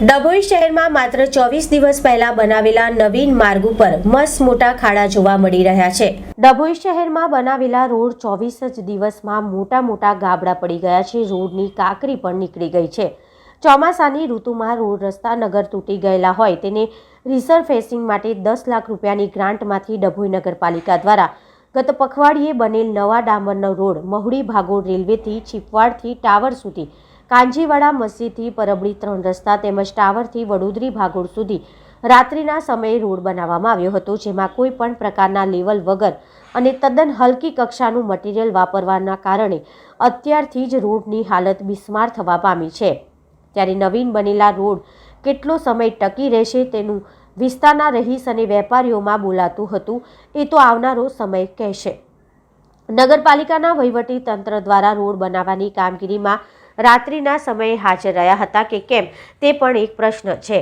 ડભોઈ શહેરમાં માત્ર ચોવીસ દિવસ પહેલા બનાવેલા નવીન માર્ગ ઉપર મસ્ત મોટા ખાડા જોવા મળી રહ્યા છે. ડભોઈ શહેરમાં બનાવેલા રોડ ચોવીસ જ દિવસમાં મોટા મોટા ગાબડા પડી ગયા છે. રોડની કાકરી પણ નીકળી ગઈ છે. ચોમાસાની ઋતુમાં રોડ રસ્તા નગર તૂટી ગયેલા હોય તેને રિસરફેસિંગ માટે દસ લાખ રૂપિયાની ગ્રાન્ટમાંથી ડભોઈ નગરપાલિકા દ્વારા ગત પખવાડિયે બનેલ નવા ડામરનો રોડ મહુડી ભાગોળ રેલવેથી છીપવાડથી ટાવર સુધી કાંજીવાડા મસ્જિદથી પરબડી ત્રણ રસ્તા તેમજ ટાવરથી વડોદરી ભાગોળ સુધી રાત્રિના સમયે રોડ બનાવવામાં આવ્યો હતો, જેમાં કોઈ પણ પ્રકારના લેવલ વગર અને તદ્દન હલકી કક્ષાનું મટીરીયલ વાપરવાના કારણે અત્યારથી જ રોડની હાલત બિસ્માર થવા પામી છે. ત્યારે નવીન બનેલા રોડ કેટલો સમય ટકી રહેશે તેનું વિસ્તારના રહીશ અને વેપારીઓમાં બોલાતું હતું, એ તો આવનારો સમય કહેશે. નગરપાલિકાના વહીવટી તંત્ર દ્વારા રોડ બનાવવાની કામગીરીમાં રાત્રિના સમયે હાજર રહ્યા હતા કે કેમ તે પણ એક પ્રશ્ન છે.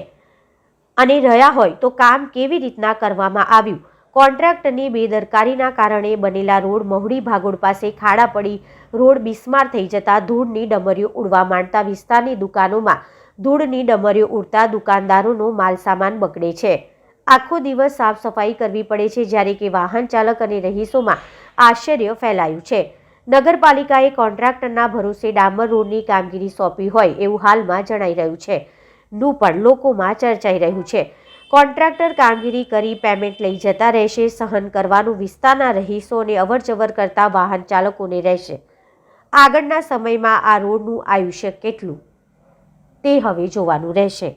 અને રહ્યા હોય તો કામ કેવી રીતના કરવામાં આવ્યું? કોન્ટ્રાક્ટની બેદરકારીના કારણે બનેલા રોડ મહુડી ભાગોળ પાસે ખાડા પડી રોડ બિસ્માર થઈ જતા ધૂળની ડમરીઓ ઉડવા માંડતા વિસ્તારની દુકાનોમાં ધૂળની ડમરીઓ ઉડતા દુકાનદારોનો માલસામાન બગડે છે. આખો દિવસ સાફ સફાઈ કરવી પડે છે જ્યારે કે વાહન ચાલક અને રહીશોમાં આશ્ચર્ય ફેલાયું છે. નગરપાલિકાએ કોન્ટ્રાક્ટરના ભરોસે ડામર રોડની કામગીરી સોંપી હોય એવું હાલમાં જણાઈ રહ્યું છે. નું પણ લોકોમાં ચર્ચાઈ રહ્યું છે. કોન્ટ્રાક્ટર કામગીરી કરી પેમેન્ટ લઈ જતા રહેશે, સહન કરવાનું વિસ્તારના રહીશોને અવરજવર કરતા વાહન ચાલકોને રહેશે. આગળના સમયમાં આ રોડનું આયુષ્ય કેટલું તે હવે જોવાનું રહેશે.